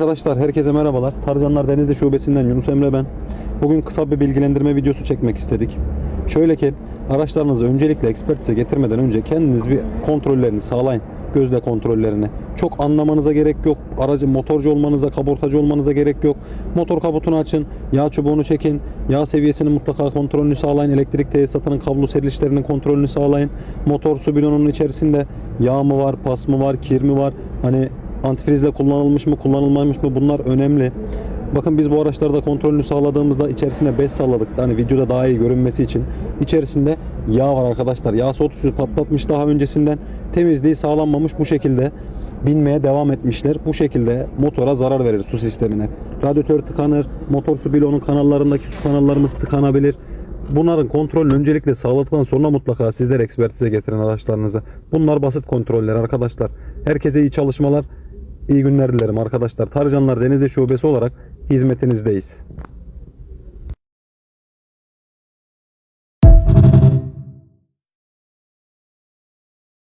Arkadaşlar herkese merhabalar. Tarcanlar Denizli Şubesi'nden Yunus Emre ben. Bugün kısa bir bilgilendirme videosu çekmek istedik. Şöyle ki araçlarınızı öncelikle ekspertize getirmeden önce kendiniz bir kontrollerini sağlayın. Gözle kontrollerini. Çok anlamanıza gerek yok. Aracın motorcu olmanıza, kaportacı olmanıza gerek yok. Motor kaputunu açın, yağ çubuğunu çekin, yağ seviyesinin mutlaka kontrolünü sağlayın. Elektrik tesisatının kablo serilişlerinin kontrolünü sağlayın. Motor su bidonunun içerisinde yağ mı var, pas mı var, kir mi var? Hani antifrizle kullanılmış mı, kullanılmamış mı bunlar önemli. Bakın biz bu araçlarda kontrolünü sağladığımızda içerisine bez salladık. Hani videoda daha iyi görünmesi için. İçerisinde yağ var arkadaşlar. Yağ soğutucusu patlatmış daha öncesinden. Temizliği sağlanmamış bu şekilde binmeye devam etmişler. Bu şekilde motora zarar verir su sistemine. Radyatör tıkanır, motor su bloğunun kanallarındaki su kanallarımız tıkanabilir. Bunların kontrolünü öncelikle sağladıktan sonra mutlaka sizler ekspertize getirin araçlarınızı. Bunlar basit kontroller arkadaşlar. Herkese iyi çalışmalar, iyi günler dilerim arkadaşlar. Tarcanlar Denizli Şubesi olarak hizmetinizdeyiz.